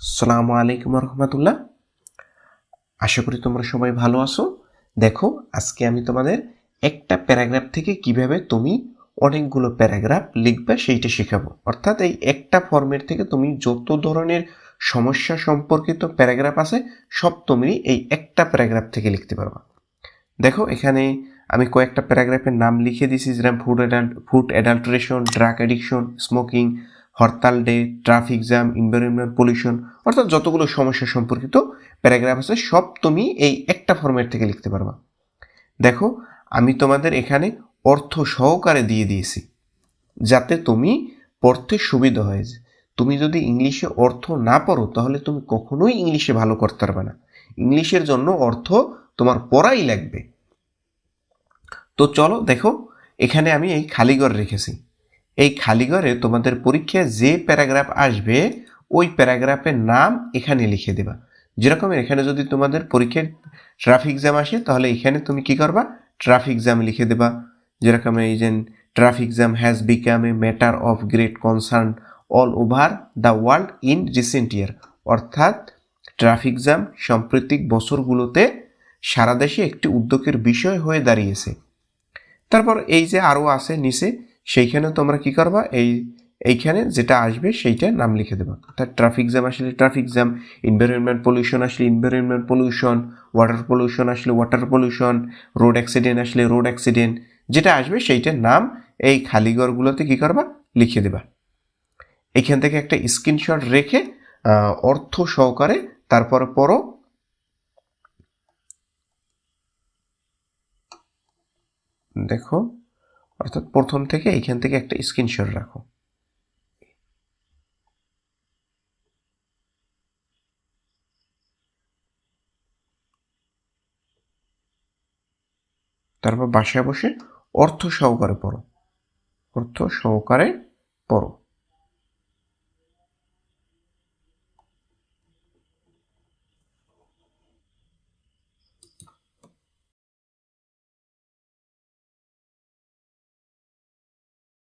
আসসালামু আলাইকুম রহমতুল্লাহ। আশা করি তোমরা সবাই ভালো আছো। দেখো, আজকে আমি তোমাদের একটা প্যারাগ্রাফ থেকে কীভাবে তুমি অনেকগুলো প্যারাগ্রাফ লিখবে সেইটা শেখাবো। অর্থাৎ এই একটা ফর্মের থেকে তুমি যত ধরনের সমস্যা সম্পর্কিত প্যারাগ্রাফ আছে, সব তুমি এই একটা প্যারাগ্রাফ থেকে লিখতে পারবা। দেখো, এখানে আমি কয়েকটা প্যারাগ্রাফের নাম লিখে দিয়েছি, যেরকম food adult food adulteration drug addiction smoking hartal day traffic jam environment pollution অর্থাৎ যতগুলো সমস্যা সম্পর্কিত প্যারাগ্রাফ আছে, সব তুমি এই একটা ফর্মেট থেকে লিখতে পারবা। দেখো, আমি তোমাদের এখানে অর্থ সহকারে দিয়ে দিয়েছি, যাতে তুমি পড়তে সুবিধা হয়। তুমি যদি ইংলিশে অর্থ না পড়ো, তাহলে তুমি কখনোই ইংলিশে ভালো করতে পারবে না। ইংলিশের জন্য অর্থ তোমার পড়াই লাগবে। তো চলো, দেখো, এখানে আমি এই খালিঘর রেখেছি। এই খালিঘরে তোমাদের পরীক্ষায় যে প্যারাগ্রাফ আসবে, ওই প্যারাগ্রাফের নাম এখানে লিখে দেবা। যেরকম এখানে যদি তোমাদের পরীক্ষায় ট্রাফিক জ্যাম আসে, তাহলে এখানে তুমি কি করবা? ট্রাফিক জ্যাম লিখে দেবা। যেরকম এই যে traffic jam has become a matter of great concern all over the world in recent year অর্থাৎ ট্রাফিক জ্যাম সাম্প্রতিক বছরগুলোতে সারা দেশে একটি উদ্যোগের বিষয় হয়ে দাঁড়িয়েছে। তারপর এই যে আরও আছে নিচে সেইখানে তোমরা কি করবা? এই, এইখানে যেটা আসবে সেইটা নাম লিখে দেবা। অর্থাৎ ট্রাফিক জ্যাম আসলে ট্রাফিক জ্যাম এনভায়রনমেন্ট পলিউশন আসলে এনভায়রনমেন্ট পলিউশন ওয়াটার পলিউশন আসলে ওয়াটার পলিউশন রোড অ্যাক্সিডেন্ট আসলে রোড অ্যাক্সিডেন্ট যেটা আসবে সেইটার নাম এই খালিঘরগুলোতে কি করবা? লিখে দেবা। এখান থেকে একটা স্ক্রিনশট রেখে অর্থ সহকারে তারপর পরও দেখো। অর্থাৎ প্রথম থেকে এইখান থেকে একটা স্ক্রিনশট রাখো। তারপর বাসায় বসে অর্থ সহকারে পড়ো। অর্থ সহকারে পড়ো।